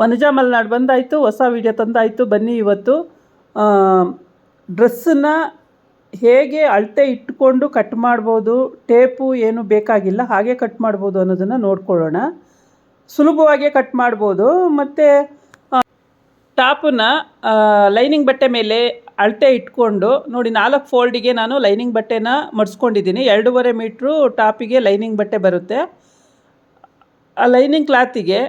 ವನಜಾ ಮಲೆನಾಡು ಬಂದಾಯಿತು, ಹೊಸ ವೀಡಿಯೋ ತಂದಾಯಿತು. ಬನ್ನಿ ಇವತ್ತು. ಡ್ರೆಸ್ಸನ್ನು ಹೇಗೆ ಅಳತೆ ಇಟ್ಕೊಂಡು ಕಟ್ ಮಾಡ್ಬೋದು, ಟೇಪು ಏನು ಬೇಕಾಗಿಲ್ಲ, ಹಾಗೆ ಕಟ್ ಮಾಡ್ಬೋದು ಅನ್ನೋದನ್ನು ನೋಡ್ಕೊಳ್ಳೋಣ. ಸುಲಭವಾಗಿ ಕಟ್ ಮಾಡ್ಬೋದು. ಮತ್ತು ಟಾಪನ್ನ ಲೈನಿಂಗ್ ಬಟ್ಟೆ ಮೇಲೆ ಅಳತೆ ಇಟ್ಕೊಂಡು, ನೋಡಿ ನಾಲ್ಕು ಫೋಲ್ಡಿಗೆ ನಾನು ಲೈನಿಂಗ್ ಬಟ್ಟೆನ ಮಡಿಸ್ಕೊಂಡಿದ್ದೀನಿ. ಎರಡೂವರೆ ಮೀಟ್ರು ಟಾಪಿಗೆ ಲೈನಿಂಗ್ ಬಟ್ಟೆ ಬರುತ್ತೆ. ಆ ಲೈನಿಂಗ್ ಕ್ಲಾತಿಗೆ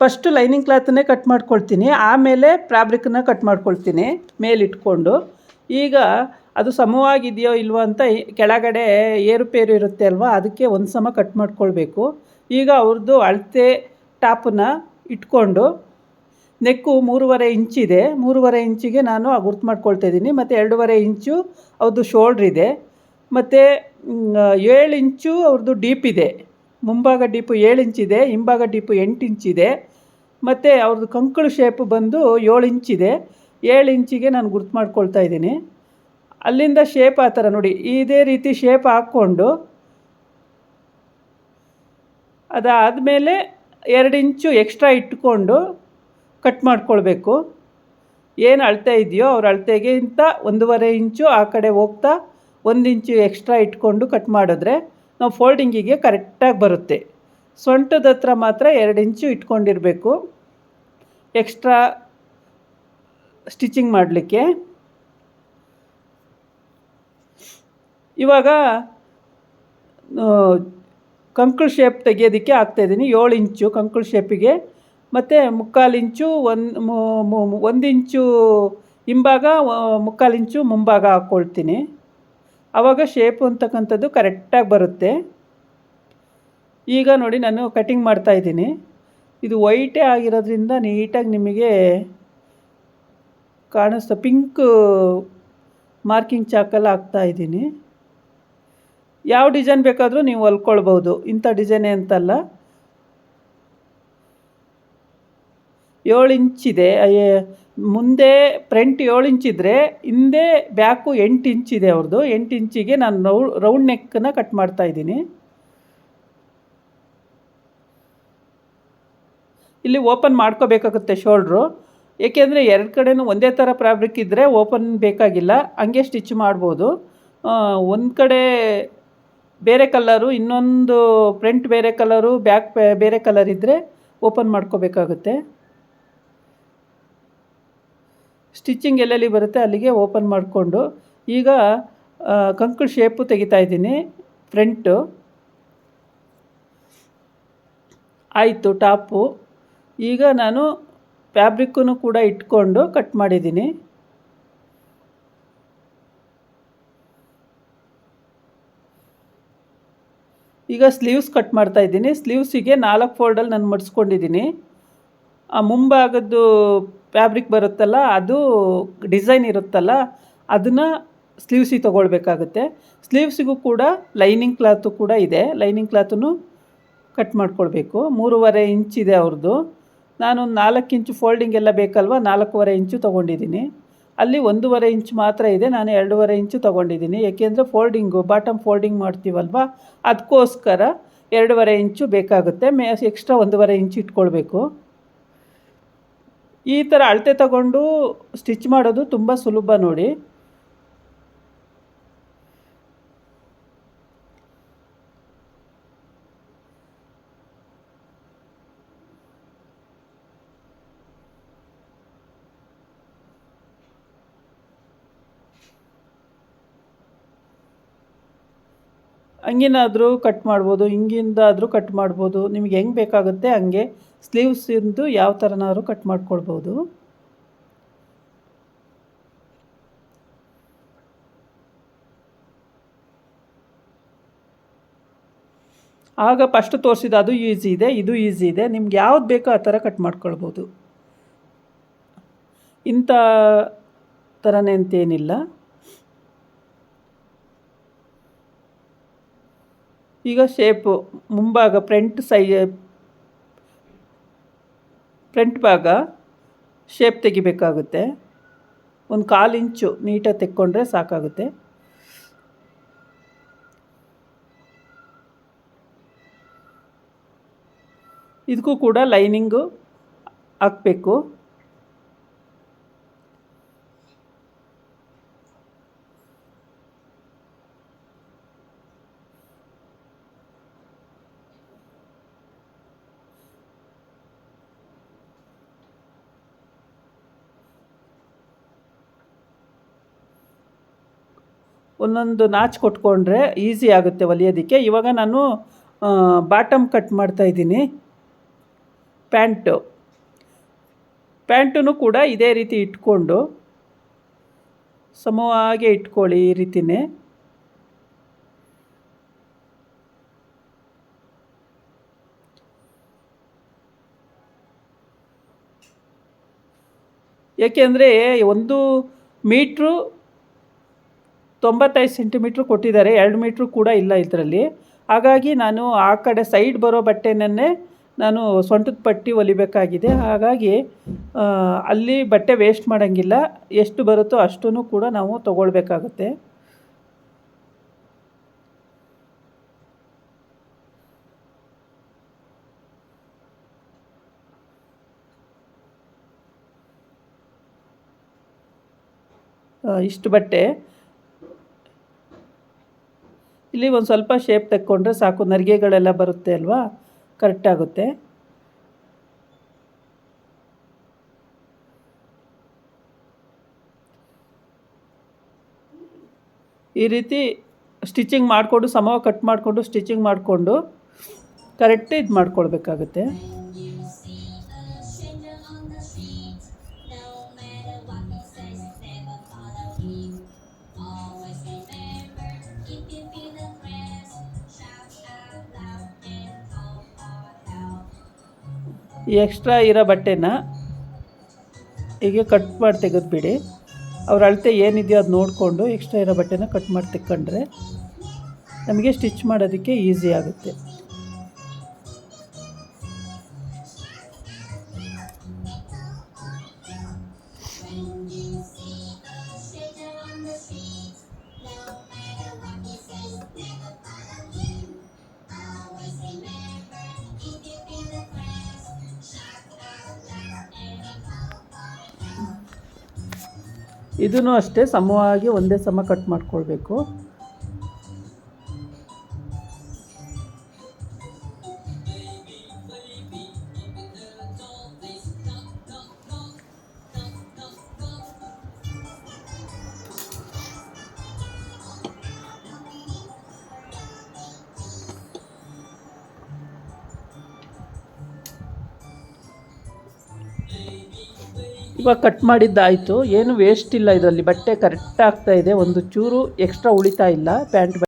ಫಸ್ಟು ಲೈನಿಂಗ್ ಕ್ಲಾತನ್ನೇ ಕಟ್ ಮಾಡ್ಕೊಳ್ತೀನಿ. ಆಮೇಲೆ ಫ್ಯಾಬ್ರಿಕನ್ನ ಕಟ್ ಮಾಡ್ಕೊಳ್ತೀನಿ, ಮೇಲಿಟ್ಕೊಂಡು. ಈಗ ಅದು ಸಮವಾಗಿದೆಯೋ ಇಲ್ವೋ ಅಂತ ಕೆಳಗಡೆ ಏರುಪೇರು ಇರುತ್ತೆ ಅಲ್ವಾ, ಅದಕ್ಕೆ ಒಂದು ಸಮ ಕಟ್ ಮಾಡ್ಕೊಳ್ಬೇಕು. ಈಗ ಅವ್ರದ್ದು ಅಳತೆ ಟಾಪನ್ನ ಇಟ್ಕೊಂಡು, ನೆಕ್ಕು ಮೂರುವರೆ ಇಂಚಿದೆ ಮೂರುವರೆ ಇಂಚಿಗೆ ನಾನು ಗುರ್ತು ಮಾಡ್ಕೊಳ್ತಾ ಇದ್ದೀನಿ. ಮತ್ತು ಎರಡೂವರೆ ಇಂಚು ಅವ್ರದ್ದು ಶೋಲ್ಡ್ರ್ ಇದೆ. ಮತ್ತು ಏಳು ಇಂಚು ಅವ್ರದ್ದು ಡೀಪ್ ಇದೆ. ಮುಂಭಾಗ ಡೀಪು ಏಳು ಇಂಚಿದೆ ಹಿಂಭಾಗ ಡೀಪು ಎಂಟು ಇಂಚಿದೆ ಮತ್ತು ಅವ್ರದ್ದು ಕಂಕಳು ಶೇಪ್ ಬಂದು ಏಳು ಇಂಚಿದೆ ಏಳು ಇಂಚಿಗೆ ನಾನು ಗುರ್ತು ಮಾಡ್ಕೊಳ್ತಾ ಇದ್ದೀನಿ. ಅಲ್ಲಿಂದ ಶೇಪ್ ಆ ಥರ ನೋಡಿ, ಇದೇ ರೀತಿ ಶೇಪ್ ಹಾಕ್ಕೊಂಡು ಅದಾದಮೇಲೆ ಎರಡು ಇಂಚು ಎಕ್ಸ್ಟ್ರಾ ಇಟ್ಕೊಂಡು ಕಟ್ ಮಾಡ್ಕೊಳ್ಬೇಕು. ಏನು ಅಳತೆ ಇದೆಯೋ ಅವ್ರ ಅಳತೆಗಿಂತ ಒಂದೂವರೆ ಇಂಚು ಆ ಕಡೆ ಹೋಗ್ತಾ ಒಂದು ಇಂಚು ಎಕ್ಸ್ಟ್ರಾ ಇಟ್ಕೊಂಡು ಕಟ್ ಮಾಡಿದ್ರೆ ನಾವು ಫೋಲ್ಡಿಂಗಿಗೆ ಕರೆಕ್ಟಾಗಿ ಬರುತ್ತೆ. ಸೊಂಟದ ಹತ್ರ ಮಾತ್ರ ಎರಡು ಇಂಚು ಇಟ್ಕೊಂಡಿರಬೇಕು. ಎಕ್ಸ್ಟ್ರಾ ಸ್ಟಿಚಿಂಗ್ ಮಾಡಲಿಕ್ಕೆ. ಇವಾಗ ಕಂಕುಳು ಶೇಪ್ ತೆಗಿಯೋದಕ್ಕೆ ಹಾಕ್ತಾಯಿದ್ದೀನಿ ಏಳು ಇಂಚು ಕಂಕುಳು ಶೇಪಿಗೆ. ಮತ್ತು ಮುಕ್ಕಾಲು ಇಂಚು ಒಂದು ಒಂದು ಇಂಚು ಹಿಂಭಾಗ ಮುಕ್ಕಾಲು ಇಂಚು ಮುಂಭಾಗ ಹಾಕ್ಕೊಳ್ತೀನಿ ಆವಾಗ ಶೇಪ್ ಅಂತಕ್ಕಂಥದ್ದು ಕರೆಕ್ಟಾಗಿ ಬರುತ್ತೆ. ಈಗ ನೋಡಿ ನಾನು ಕಟಿಂಗ್ ಮಾಡ್ತಾಯಿದ್ದೀನಿ ಇದು ವೈಟೇ ಆಗಿರೋದ್ರಿಂದ ನೀಟಾಗಿ ನಿಮಗೆ ಕಾಣಿಸ್ತಾ ಪಿಂಕ್ ಮಾರ್ಕಿಂಗ್ ಚಾಕಲ್ಲಿ ಹಾಕ್ತಾಯಿದ್ದೀನಿ ಯಾವ ಡಿಸೈನ್ ಬೇಕಾದರೂ ನೀವು ಹೊಲ್ಕೊಳ್ಬೋದು. ಇಂಥ ಡಿಸೈನೇ ಅಂತಲ್ಲ. ಏಳು ಇಂಚಿದೆ ಮುಂದೆ ಫ್ರಂಟ್ ಏಳು ಇಂಚಿದ್ರೆ ಹಿಂದೆ ಬ್ಯಾಕು ಎಂಟು ಇಂಚಿದೆ ಅವ್ರದ್ದು ಎಂಟು ಇಂಚಿಗೆ ನಾನು ರೌ, ರೌಂಡ್ ನೆಕ್ಕನ್ನು ಕಟ್ ಮಾಡ್ತಾ ಇದ್ದೀನಿ. ಇಲ್ಲಿ ಓಪನ್ ಮಾಡ್ಕೋಬೇಕಾಗುತ್ತೆ ಶೋಲ್ಡ್ರು. ಏಕೆಂದರೆ ಎರಡು ಕಡೆನೂ ಒಂದೇ ಥರ ಫ್ಯಾಬ್ರಿಕ್ ಇದ್ದರೆ ಓಪನ್ ಬೇಕಾಗಿಲ್ಲ. ಹಂಗೆ ಸ್ಟಿಚ್ ಮಾಡ್ಬೋದು. ಒಂದು ಕಡೆ ಬೇರೆ ಕಲ್ಲರು ಇನ್ನೊಂದು ಫ್ರಂಟ್ ಬೇರೆ ಕಲರು, ಬ್ಯಾಕ್ ಬೇರೆ ಕಲರ್ ಇದ್ದರೆ ಓಪನ್ ಮಾಡ್ಕೋಬೇಕಾಗುತ್ತೆ. ಸ್ಟಿಚಿಂಗ್ ಎಲ್ಲೆಲ್ಲಿ ಬರುತ್ತೆ ಅಲ್ಲಿಗೆ ಓಪನ್ ಮಾಡಿಕೊಂಡು ಈಗ ಕಂಕುಳು ಶೇಪು ತೆಗಿತಾ ಇದ್ದೀನಿ. ಫ್ರಂಟು ಆಯಿತು ಟಾಪು ಈಗ ನಾನು ಫ್ಯಾಬ್ರಿಕ್ಕನ್ನು ಕೂಡ ಇಟ್ಕೊಂಡು ಕಟ್ ಮಾಡಿದ್ದೀನಿ. ಈಗ ಸ್ಲೀವ್ಸ್ ಕಟ್ ಮಾಡ್ತಾ ಇದ್ದೀನಿ. ಸ್ಲೀವ್ಸಿಗೆ ನಾಲ್ಕು ಫೋಲ್ಡಲ್ಲಿ ನಾನು ಮಡಿಸ್ಕೊಂಡಿದ್ದೀನಿ. ಆ ಮುಂಭಾಗದ್ದು ಫ್ಯಾಬ್ರಿಕ್ ಬರುತ್ತಲ್ಲ, ಅದು ಡಿಸೈನ್ ಇರುತ್ತಲ್ಲ, ಅದನ್ನು ಸ್ಲೀವ್ಸಿಗೆ ತೊಗೊಳ್ಬೇಕಾಗುತ್ತೆ. ಸ್ಲೀವ್ಸಿಗೂ ಕೂಡ ಲೈನಿಂಗ್ ಕ್ಲಾತು ಕೂಡ ಇದೆ. ಲೈನಿಂಗ್ ಕ್ಲಾತನ್ನು ಕಟ್ ಮಾಡ್ಕೊಳ್ಬೇಕು. ಮೂರುವರೆ ಇಂಚಿದೆ ಅವ್ರದ್ದು ನಾನು ನಾಲ್ಕು ಇಂಚು ಫೋಲ್ಡಿಂಗ್ ಎಲ್ಲ ಬೇಕಲ್ವ? ನಾಲ್ಕೂವರೆ ಇಂಚು ತೊಗೊಂಡಿದ್ದೀನಿ ಅಲ್ಲಿ ಒಂದೂವರೆ ಇಂಚ್ ಮಾತ್ರ ಇದೆ. ನಾನು ಎರಡೂವರೆ ಇಂಚು ತೊಗೊಂಡಿದ್ದೀನಿ ಏಕೆಂದರೆ ಫೋಲ್ಡಿಂಗು, ಬಾಟಮ್ ಫೋಲ್ಡಿಂಗ್ ಮಾಡ್ತೀವಲ್ವ? ಅದಕ್ಕೋಸ್ಕರ ಎರಡೂವರೆ ಇಂಚು ಬೇಕಾಗುತ್ತೆ. ಮೇ ಎಕ್ಸ್ಟ್ರಾ ಒಂದೂವರೆ ಇಂಚು ಇಟ್ಕೊಳ್ಬೇಕು. ಈ ಥರ ಅಳತೆ ತಗೊಂಡು ಸ್ಟಿಚ್ ಮಾಡೋದು ತುಂಬ ಸುಲಭ ನೋಡಿ. ಹಂಗಿನಾದರೂ ಕಟ್ ಮಾಡ್ಬೋದು, ಹಿಂಗಿಂದಾದರೂ ಕಟ್ ಮಾಡ್ಬೋದು, ನಿಮ್ಗೆ ಹೆಂಗೆ ಬೇಕಾಗುತ್ತೆ ಹಂಗೆ ಸ್ಲೀವ್ಸಿಂದು ಯಾವ ಥರನಾದ್ರು ಕಟ್ ಮಾಡ್ಕೊಳ್ಬೋದು. ಆಗ ಫಸ್ಟ್ ತೋರಿಸಿದ ಅದು ಈಸಿ ಇದೆ, ಇದು ಈಸಿ ಇದೆ, ನಿಮ್ಗೆ ಯಾವ್ದು ಬೇಕೋ ಆ ಥರ ಕಟ್ ಮಾಡ್ಕೊಳ್ಬೋದು. ಇಂಥ ಥರನೇ ಅಂತೇನಿಲ್ಲ ಈಗ ಶೇಪು ಮುಂಭಾಗ ಫ್ರಂಟ್ ಸೈ ಫ್ರಂಟ್ ಭಾಗ ಶೇಪ್ ತೆಗಿಬೇಕಾಗುತ್ತೆ. ಒಂದು ಕಾಲು ಇಂಚು ನೀಟಾಗಿ ತೆಕ್ಕೊಂಡ್ರೆ ಸಾಕಾಗುತ್ತೆ. ಇದಕ್ಕೂ ಕೂಡ ಲೈನಿಂಗು ಹಾಕಬೇಕು. ಒಂದೊಂದು ನಾಚ್ ಕೊಟ್ಕೊಂಡ್ರೆ ಈಸಿ ಆಗುತ್ತೆ ಹೊಲಿಯೋದಕ್ಕೆ ಇವಾಗ ನಾನು ಬಾಟಮ್ ಕಟ್ ಮಾಡ್ತಾ ಇದ್ದೀನಿ. ಪ್ಯಾಂಟು. ಪ್ಯಾಂಟೂ ಕೂಡ ಇದೇ ರೀತಿ ಇಟ್ಕೊಂಡು, ಸಮವಾಗಿ ಇಟ್ಕೊಳ್ಳಿ ಈ ರೀತಿಯೇ ಏಕೆಂದರೆ ಒಂದು ಮೀಟ್ರು ತೊಂಬತ್ತೈದು ಸೆಂಟಿಮೀಟ್ರ್ ಕೊಟ್ಟಿದ್ದಾರೆ. ಎರಡು ಮೀಟ್ರು ಕೂಡ ಇಲ್ಲ ಇದರಲ್ಲಿ. ಹಾಗಾಗಿ ನಾನು ಆ ಕಡೆ ಸೈಡ್ ಬರೋ ಬಟ್ಟೆನನ್ನೇ ನಾನು ಸೊಂಟದ ಪಟ್ಟಿ ಹೊಲಿಬೇಕಾಗಿದೆ. ಹಾಗಾಗಿ ಅಲ್ಲಿ ಬಟ್ಟೆ ವೇಸ್ಟ್ ಮಾಡೋಂಗಿಲ್ಲ. ಎಷ್ಟು ಬರುತ್ತೋ ಅಷ್ಟೂ ಕೂಡ ನಾವು ತಗೊಳ್ಬೇಕಾಗುತ್ತೆ. ಇಷ್ಟು ಬಟ್ಟೆ. ಇಲ್ಲಿ ಒಂದು ಸ್ವಲ್ಪ ಶೇಪ್ ತೆಕ್ಕೊಂಡ್ರೆ ಸಾಕು, ನರಿಗೆಗಳೆಲ್ಲ ಬರುತ್ತೆ ಅಲ್ವಾ? ಕರೆಕ್ಟಾಗುತ್ತೆ ಈ ರೀತಿ ಸ್ಟಿಚಿಂಗ್ ಮಾಡಿಕೊಂಡು, ಸಮವ ಕಟ್ ಮಾಡಿಕೊಂಡು ಸ್ಟಿಚಿಂಗ್ ಮಾಡಿಕೊಂಡು ಕರೆಕ್ಟ್ ಇದು ಮಾಡ್ಕೊಳ್ಬೇಕಾಗುತ್ತೆ ಎಕ್ಸ್ಟ್ರಾ ಇರೋ ಬಟ್ಟೆನ ಹೀಗೆ ಕಟ್ ಮಾಡಿ ತೆಗೆದುಬಿಡಿ ಅವ್ರ ಅಳತೆ ಏನಿದೆಯೋ ಅದು ನೋಡಿಕೊಂಡು ಎಕ್ಸ್ಟ್ರಾ ಇರೋ ಬಟ್ಟೆನ ಕಟ್ ಮಾಡಿ ತೆಕ್ಕೊಂಡ್ರೆ ನಮಗೆ ಸ್ಟಿಚ್ ಮಾಡೋದಕ್ಕೆ ಈಸಿ ಆಗುತ್ತೆ. ಇದೂ ಅಷ್ಟೇ ಸಮವಾಗಿ ಒಂದೇ ಸಮ ಕಟ್ ಮಾಡ್ಕೊಳ್ಬೇಕು. ಇವಾಗ ಕಟ್ ಮಾಡಿದ್ದಾಯಿತು. ಏನು ವೇಸ್ಟ್ ಇಲ್ಲ ಇದರಲ್ಲಿ. ಬಟ್ಟೆ ಕರೆಕ್ಟ್ ಆಗ್ತಾ ಇದೆ. ಒಂದು ಚೂರು ಎಕ್ಸ್ಟ್ರಾ ಉಳಿತಾ ಇಲ್ಲ. ಪ್ಯಾಂಟ್